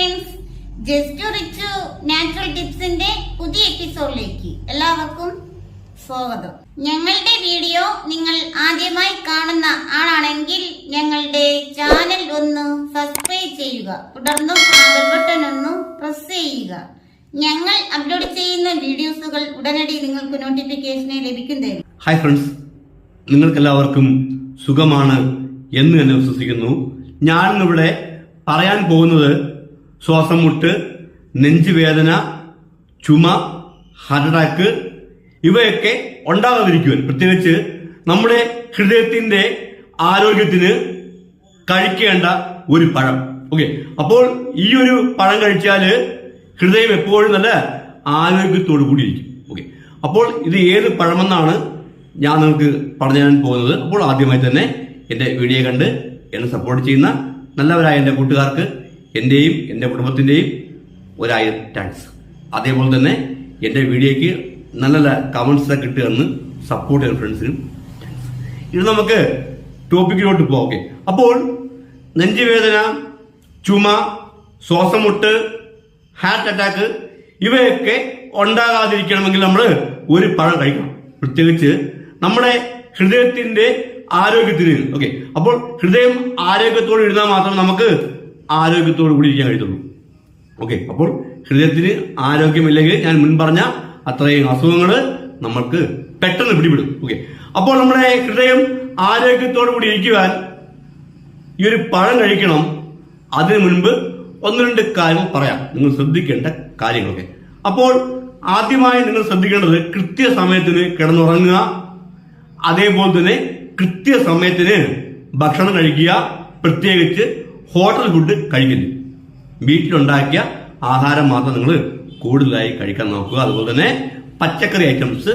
Friends just Richu natural ടിപ്സിന്റെ പുതിയ എപ്പിസോഡിലേക്ക് എല്ലാവർക്കും സ്വാഗതം. ഞങ്ങളുടെ വീഡിയോ നിങ്ങൾ ആദ്യമായി കാണുന്ന ആളാണെങ്കിൽ ഞങ്ങളുടെ ചാനൽ ഒന്ന് സബ്സ്ക്രൈബ് ചെയ്യുക. തുടർന്ന് ബട്ടൺ ഒന്ന് പ്രസ് ചെയ്യുക. ഞങ്ങൾ അപ്ലോഡ് ചെയ്യുന്ന വീഡിയോസുകൾ ഉടനടി നിങ്ങൾക്ക് നോട്ടിഫിക്കേഷനെ ലഭിക്കുന്നതായിരിക്കും ഹായ് ഫ്രണ്ട്സ് നിങ്ങൾക്കെല്ലാവർക്കും സുഖമാണ് എന്ന് തന്നെ വിശ്വസിക്കുന്നു. ഇവിടെ പറയാൻ പോകുന്നത് ശ്വാസം മുട്ട് നെഞ്ചുവേദന ചുമ ഹാർട്ട് അറ്റാക്ക് ഇവയൊക്കെ ഉണ്ടാകാതിരിക്കുവാൻ. പ്രത്യേകിച്ച് നമ്മുടെ ഹൃദയത്തിന്റെ ആരോഗ്യത്തിന് കഴിക്കേണ്ട ഒരു പഴം. ഓക്കെ അപ്പോൾ ഈ ഒരു പഴം കഴിച്ചാൽ ഹൃദയം എപ്പോഴും നല്ല ആരോഗ്യത്തോടു കൂടിയിരിക്കും ഓക്കെ അപ്പോൾ ഇത് ഏത് പഴമെന്നാണ് ഞാൻ നിങ്ങൾക്ക് പറഞ്ഞു തരാൻ പോകുന്നത്. അപ്പോൾ ആദ്യമായി തന്നെ എന്റെ വീഡിയോ കണ്ട് എന്നെ സപ്പോർട്ട് ചെയ്യുന്ന നല്ലവരായ എന്റെ കൂട്ടുകാർക്ക് എന്റെയും എന്റെ കുടുംബത്തിന്റെയും ഒരായിരം താങ്ക്സ് അതേപോലെ തന്നെ എന്റെ വീഡിയോയ്ക്ക് നല്ല നല്ല കമൻസ് കിട്ടുക എന്ന് സപ്പോർട്ട് ചെയ്യുന്ന ഫ്രണ്ട്സിനും ഇത് നമുക്ക് ടോപ്പിക്കിലോട്ട് പോകാം ഓക്കെ അപ്പോൾ നെഞ്ചുവേദന ചുമ ശ്വാസമുട്ട് ഹാർട്ട് അറ്റാക്ക് ഇവയൊക്കെ ഉണ്ടാകാതിരിക്കണമെങ്കിൽ നമ്മൾ ഒരു പഴം കഴിക്കണം. പ്രത്യേകിച്ച് നമ്മുടെ ഹൃദയത്തിന്റെ ആരോഗ്യത്തിന് ഓക്കെ അപ്പോൾ ഹൃദയം ആരോഗ്യത്തോടെ ഇരുന്നാൽ മാത്രം നമുക്ക് ആരോഗ്യത്തോടു കൂടി ഇരിക്കാൻ കഴിയത്തുള്ളൂ ഓക്കെ അപ്പോൾ ഹൃദയത്തിന് ആരോഗ്യമില്ലെങ്കിൽ ഞാൻ മുൻ പറഞ്ഞ അത്രയും അസുഖങ്ങൾ നമ്മൾക്ക് പെട്ടെന്ന് പിടിപെടും. ഓക്കെ അപ്പോൾ നമ്മുടെ ഹൃദയം ആരോഗ്യത്തോടു കൂടി ഇരിക്കുവാൻ ഈ ഒരു പഴം കഴിക്കണം. അതിനു മുൻപ് ഒന്ന് രണ്ട് കാര്യങ്ങൾ പറയാം. നിങ്ങൾ ശ്രദ്ധിക്കേണ്ട കാര്യങ്ങളൊക്കെ. അപ്പോൾ ആദ്യമായി നിങ്ങൾ ശ്രദ്ധിക്കേണ്ടത് കൃത്യസമയത്തിന് കിടന്നുറങ്ങുക. അതേപോലെ തന്നെ കൃത്യസമയത്തിന് ഭക്ഷണം കഴിക്കുക. പ്രത്യേകിച്ച് ഹോട്ടൽ ഫുഡ് കഴിക്കരുത്. വീട്ടിലുണ്ടാക്കിയ ആഹാരം മാത്രം നിങ്ങൾ കൂടുതലായി കഴിക്കാൻ നോക്കുക. അതുപോലെ തന്നെ പച്ചക്കറി ഐറ്റംസ്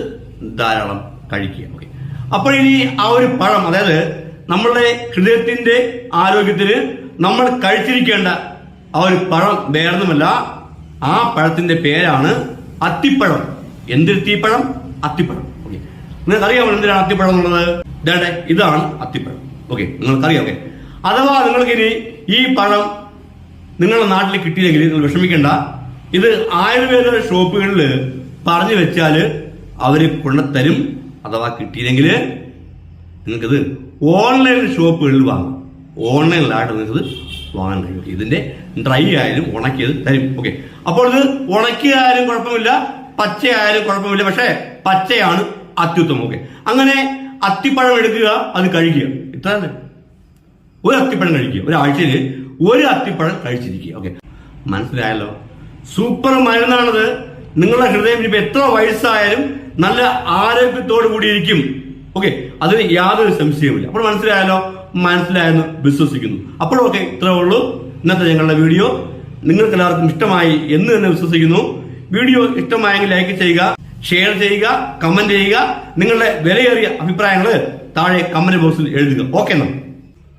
ധാരാളം കഴിക്കുക. ഓക്കെ അപ്പോൾ ഇനി ആ ഒരു പഴം അതായത് നമ്മളുടെ ഹൃദയത്തിന്റെ ആരോഗ്യത്തിന് നമ്മൾ കഴിച്ചിരിക്കേണ്ട ആ ഒരു പഴം വേറൊന്നുമല്ല. ആ പഴത്തിന്റെ പേരാണ് അത്തിപ്പഴം. എന്തിരുത്തിപ്പഴം അത്തിപ്പഴം. ഓക്കെ നിങ്ങൾക്കറിയാമോ എന്തിനാണ് അത്തിപ്പഴം എന്നുള്ളത്? ഇതാണ് അത്തിപ്പഴം. ഓക്കെ നിങ്ങൾക്കറിയാം ഓക്കെ അഥവാ നിങ്ങൾക്ക് ഇനി ഈ പണം നിങ്ങളുടെ നാട്ടിൽ കിട്ടിയില്ലെങ്കിൽ നിങ്ങൾ വിഷമിക്കേണ്ട. ഇത് ആയുർവേദ ഷോപ്പുകളിൽ പറഞ്ഞു വെച്ചാൽ അവർ കൊണ്ടുത്തരും അഥവാ കിട്ടിയില്ലെങ്കിൽ നിങ്ങൾക്കിത് ഓൺലൈൻ ഷോപ്പുകളിൽ വാങ്ങും. ഓൺലൈനിലായിട്ട് നിങ്ങൾക്കിത് വാങ്ങാൻ കഴിയും. ഇതിന്റെ ഡ്രൈ ആയാലും ഉണക്കിയത് തരും. ഓക്കെ. അപ്പോൾ ഇത് ഉണക്കിയായാലും കുഴപ്പമില്ല പച്ചയായാലും കുഴപ്പമില്ല. പക്ഷേ പച്ചയാണ് അത്യുത്തമം. ഓക്കെ. അങ്ങനെ അത്തിപ്പഴം എടുക്കുക അത് കഴിക്കുക. ഇത്ര തന്നെ ഒരു അത്തിപ്പഴം കഴിക്കുക. ഒരാഴ്ചയിൽ ഒരു അത്തിപ്പഴം കഴിച്ചിരിക്കുക. ഓക്കെ മനസ്സിലായല്ലോ? സൂപ്പർ മരുന്നാണത്. നിങ്ങളുടെ ഹൃദയം ഇപ്പൊ എത്ര വയസ്സായാലും നല്ല ആരോഗ്യത്തോടു കൂടിയിരിക്കും. ഓക്കെ അതിന് യാതൊരു സംശയവുമില്ല. അപ്പോൾ മനസ്സിലായാലോ മനസ്സിലായെന്ന് വിശ്വസിക്കുന്നു. അപ്പോൾ ഓക്കെ ഇത്രേ ഉള്ളൂ. ഇന്നത്തെ ഞങ്ങളുടെ വീഡിയോ. നിങ്ങൾക്ക് എല്ലാവർക്കും ഇഷ്ടമായി എന്ന് തന്നെ വിശ്വസിക്കുന്നു. വീഡിയോ ഇഷ്ടമായെങ്കിൽ ലൈക്ക് ചെയ്യുക ഷെയർ ചെയ്യുക കമന്റ് ചെയ്യുക. നിങ്ങളുടെ വിലയേറിയ അഭിപ്രായങ്ങൾ താഴെ കമന്റ് ബോക്സിൽ എഴുതുക. ഓക്കെ എന്നാ.